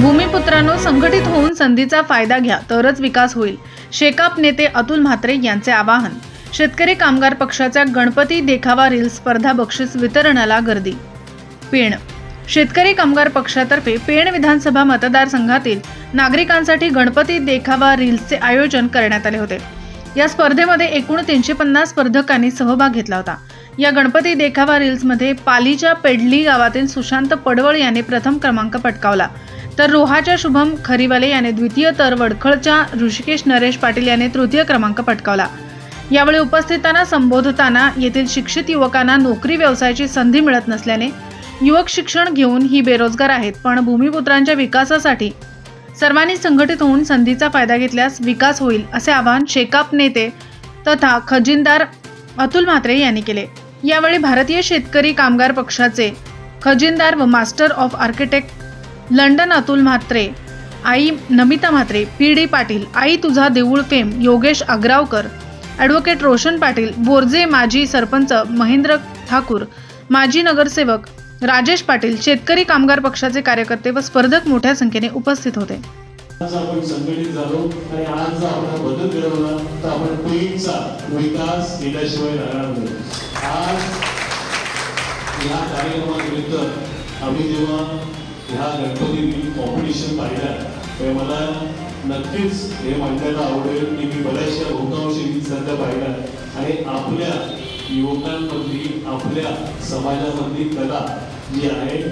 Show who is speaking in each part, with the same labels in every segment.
Speaker 1: भूमिपुत्रांनो संघटित होऊन संधीचा फायदा घ्या तरच विकास होईल. शेकाप नेते अतुल म्हात्रे यांचे आवाहन. शेतकरी कामगार पक्षाच्या गणपती देखावा रील स्पर्धा बक्षीस वितरणाला गर्दी. पेण. शेतकरी कामगार पक्षातर्फे पेण विधानसभा मतदारसंघातील नागरिकांसाठी गणपती देखावा रील्सचे आयोजन करण्यात आले होते. या स्पर्धेमध्ये एकूण तीनशे पन्नास स्पर्धकांनी सहभाग घेतला होता. या गणपती देखावा रील्समध्ये पालीच्या पेडली गावातील सुशांत पडवळ याने प्रथम क्रमांक पटकावला. तर रोहाच्या शुभम खरीवाले याने द्वितीय तर वडखळच्या ऋषिकेश नरेश पाटील याने तृतीय क्रमांक पटकावला. यावेळी उपस्थितांना संबोधताना येथील शिक्षित युवकांना नोकरी व्यवसायाची संधी मिळत नसल्याने युवक शिक्षण घेऊन ही बेरोजगार आहेत पण भूमिपुत्रांच्या विकासासाठी सर्वांनी संघटित होऊन संधीचा फायदा घेतल्यास विकास होईल असे आवाहन शेकाप नेते तथा खजिनदार अतुल म्हात्रे यांनी केले. यावेळी भारतीय शेतकरी कामगार पक्षाचे खजिनदार व master of architect London Atul Mhatre I Namita Mhatre P D Patil Aai Tuza Deul fame Yogesh Agrawkar advocate Roshan Patil Borje माजी सरपंच महेंद्र ठाकूर माजी नगरसेवक राजेश पाटील शेतकरी कामगार पक्षाचे कार्यकर्ते व स्पर्धक मोठ्या संख्येने उपस्थित होते.
Speaker 2: आज आपण संघटित झालो आणि आज जर आपण बदल घडवला तर आपण पेनचा विकास केल्याशिवाय राहणार नाही. आज या कार्यक्रमानिमित्त आम्ही जेव्हा ह्या गणपती कॉम्पिटिशन पाहिल्या. तर मला नक्कीच हे म्हणायला आवडेल. की मी बऱ्याचशा बहुतांशी संध्या पाहिल्या. आणि आपल्या युवकांमधली आपल्या समाजामधली कला जी आहे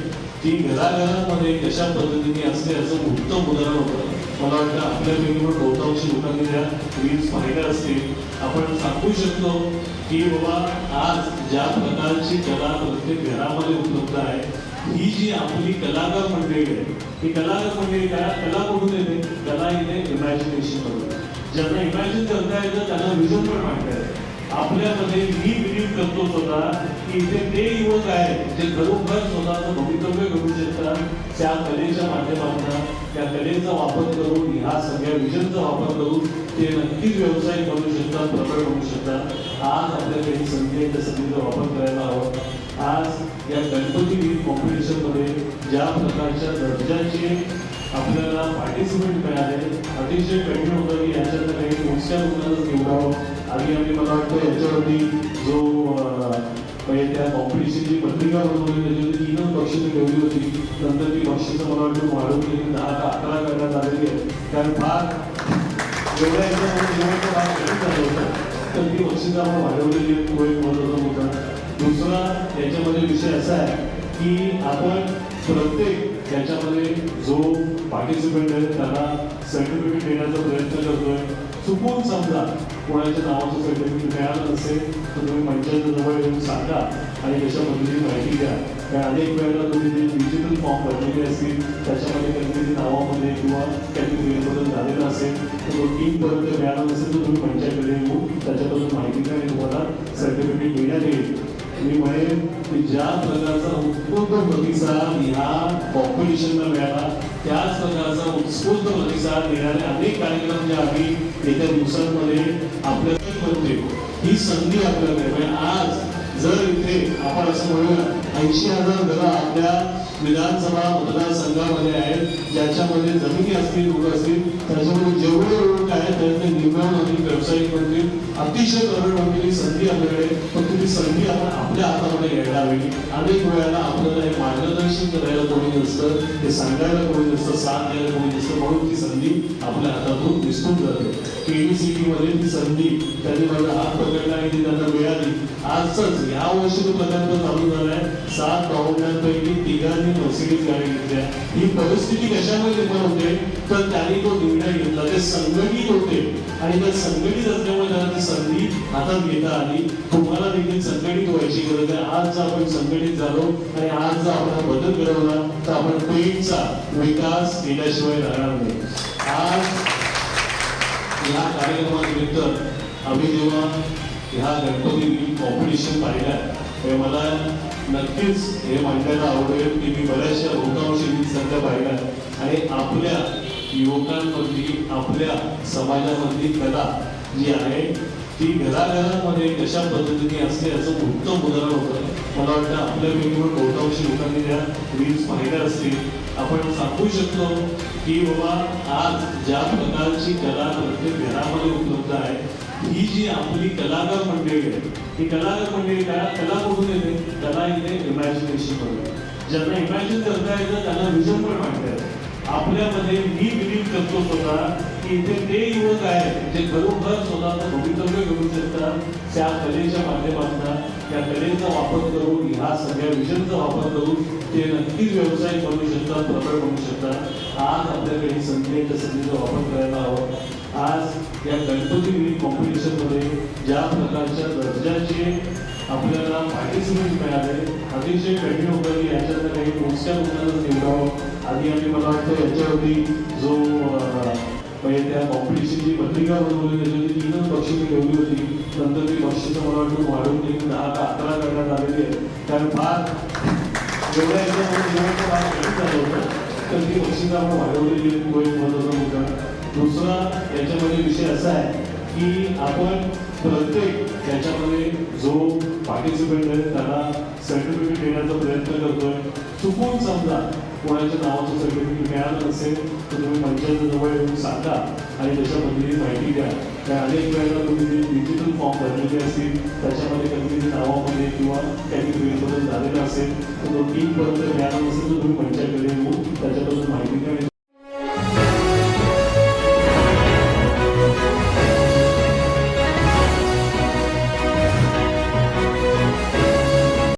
Speaker 2: ती घराघरांमध्ये कशा पद्धतीने असते याचं उत्तम उदाहरण होतं. मला वाटतं आपल्यापैकी पण बहुतांश लोकांनी त्या रील्स पाहिल्या असतील. आपण सांगू शकतो की बाबा आज ज्या प्रकारची कला प्रत्येक घरामध्ये उपलब्ध आहे ही जी आपली कलाकार मंडळी आहे ही कलाकार मंडळी काय? कला कुठून येते? कला येते इमॅजिनेशन मधून. ज्यांना इमॅजिन करता येतं त्यांना विजन पण मांडता येतं. आपल्यामध्ये मी बिलीव्ह करतो स्वतः की इथे ते युवक आहेत जे खरोखर स्वतःचं भवितव्य करू शकतात त्या कलेच्या माध्यमातून त्या कलेचा वापर करून ह्या सगळ्या विजनचा वापर करून ते नक्कीच व्यवसाय करू शकतात प्रकट होऊ शकतात. आज आपल्याकडे ही संधी आहे त्या संधीचा वापर करायला हवा. आज या गणपती वीर कॉम्पिटिशनमध्ये ज्या प्रकारच्या दर्जाचे आपल्याला पार्टिसिपेंट मिळाले अतिशय कठीण होतं की याच्यातलं काही मोजक्या रुग्णाचं निवडावं. आणि आम्ही मला वाटतं याच्यावरती जो पहिले म्हणजे त्या कॉम्पिटिशनची पत्रिका बनवली त्याच्यावरती तीनच बक्षिसं ठेवली होती. नंतर ती बक्षिसं मला वाटतं वाढवली दहा ते अकरा करण्यात आलेली आहे. कारण फार एवढ्या याच्यामध्ये जेवढं फार कठीण झालं होतं. तर ती बक्षिसं आपण वाढवलेली आहे. तो एक महत्त्वाचा मुद्दा. दुसरा याच्यामध्ये विषय असा आहे की आपण प्रत्येक याच्यामध्ये जो पार्टिसिपेंट आहे त्याला सर्टिफिकेट देण्याचा प्रयत्न करतोय. चुकून समजा कोणाच्या नावाचं सर्टिफिकेट मिळालं नसेल तर तुम्ही मंचाच्या जवळ येऊन सांगा आणि कशा पद्धतीने माहिती द्या. कारण अनेक वेळेला तुम्ही जे डिजिटल फॉर्म भरलेले असतील त्याच्यामध्ये कधीकधी नावामध्ये किंवा कॅटेगरी बदल झालेला असेल तर तो टीम मिळाला नसेल तर तुम्ही मंचाकडे येऊन त्याच्याबद्दल माहिती द्या आणि तुम्हाला सर्टिफिकेट देण्यात येईल. मी म्हणेन की ज्या प्रकारचा उत्स्फूर्त प्रतिसाद ह्या पॉप्युलेशनला मिळाला त्याच प्रकारचा उत्स्फूर्त प्रतिसाद देणारे अनेक कार्यक्रम जे आम्ही येत्या दिवसांमध्ये आपल्याला ही संधी आपल्याला आज जर इथे आपण असं म्हणूया ऐंशी हजार घरं आपल्या विधानसभा मतदारसंघामध्ये आहेत ज्याच्यामध्ये जमिनी असतील लोक असतील त्याच्यामध्ये जेवढे रोड आहेत त्यातले निर्माण होतील व्यावसायिक बनतील अतिशय तरुण होतील संधी आपल्याकडे फक्त ती संधी आपण आपल्या हातामध्ये घ्यायला हवी अनेक वेळेला आपल्याला एक मार्गदर्शन करायला कोणी नसतं ते सांगायला कोणी नसतं साथ द्यायला कोणी नसतं म्हणून ती संधी आपल्या हातातून निसटून जाते. केडीसीटी मध्ये ती संधी त्यांनी माझा हात पकडला आणि ती त्यांना मिळाली. आजच या वर्षी तो प्रकल्प चालू झालाय. सात प्रौढांपैकी तिघांनी मर्सिडीज गाडी घेतल्या. ही परिस्थिती कशामुळे निर्माण होते? तर त्यांनी तो निर्णय घेतला. ते संघटित होते. आणि त्या संघटित असल्यामुळे त्यांना ती संधी हातात घेता आली तुम्हाला देखील संघटित व्हायची गरज आहे. आज जर आपण संघटित झालो आणि आज जर आपण बदल घडवला तर आपण पेनचा विकास केल्याशिवाय राहणार नाही. आज या कार्यक्रमानिमित्त आम्ही जेव्हा ह्या गणपती कॉम्पिटिशन पाहिल्या. हे मला नक्कीच हे मांडायला आवडेल की मी बऱ्याचशा बहुतांशी सध्या पाहिल्या. आणि आपल्या युवकांमधली आपल्या समाजामधली कला जी आहे ती घराघरामध्ये कशा पद्धतीने असते याचं उत्तम उदाहरण होतं. मला वाटतं आपल्या वेगवेगळ्या बहुतांशी लोकांनी त्या रील्स पाहिल्या असतील. आपण सांगू शकतो की बाबा आज ज्या प्रकारची कला प्रत्येक घरामध्ये उपलब्ध आहे ही जी आपली कलाकार मंडळी आहे ही कलाकार मंडळी काय कला कुठून येते कला येते इमॅजिनेशनमध्ये ज्यांना इमॅजिन करता येतं त्यांना विजन पण मांडता येतं आपल्यामध्ये मी बिलीव्ह करतो स्वतः की इथे ते युवक आहेत जे खरोखर स्वतःचं भवितव्य करू शकतात त्या कलेच्या माध्यमातून त्या कलेचा वापर करून ह्या सगळ्या विजनचा वापर करून ते नक्कीच व्यवसाय बनवू शकतात प्रबळ बनू शकतात. आज आपल्याकडे ही संधी संधीचा वापर करायला हवा. आज या गणपती मिनी कॉम्पिटिशनमध्ये ज्या प्रकारच्या दर्जाचे आपल्याला पार्टिसिपेट मिळाले अतिशय कठीण होतं की याच्यातनं काही मोजक्या मुलांना निवडावं. आधी आम्ही मला वाटतं याच्यावरती जो म्हणजे त्या कॉम्पिटिशनची पत्रिका बनवली त्याच्यावरती तीनच बक्षिसं ठेवली होती. नंतर ती बक्षिसं मला वाटतं वाढवून त्यांनी दहा का अकरा करण्यात आलेली आहे. कारण फार एवढ्या याच्यामध्ये जेवढं फार कठीण झालं होतं. तर ती बक्षिसं आपण वाढवलेली आहेत तो एक महत्त्वाचा मुद्दा. दुसरा याच्यामध्ये विषय असा आहे की आपण प्रत्येक त्याच्यामध्ये जो पार्टिसिपेंट आहे त्याला सर्टिफिकेट देण्याचा प्रयत्न करतोय. चुकून समजा कोणाच्या नावाचं सर्टिफिकेट मिळालं नसेल तर तुम्ही पंचायतजवळ येऊन सांगा आणि त्याच्यामध्ये माहिती द्या. त्या अनेक वेळेला तुम्ही जे डिजिटल फॉर्म भरलेले असतील त्याच्यामध्ये कधी नावामध्ये किंवा काही फेरबदल झालेला असेल तर तो तीनपर्यंत मिळाला नसेल तर तुम्ही पंचायत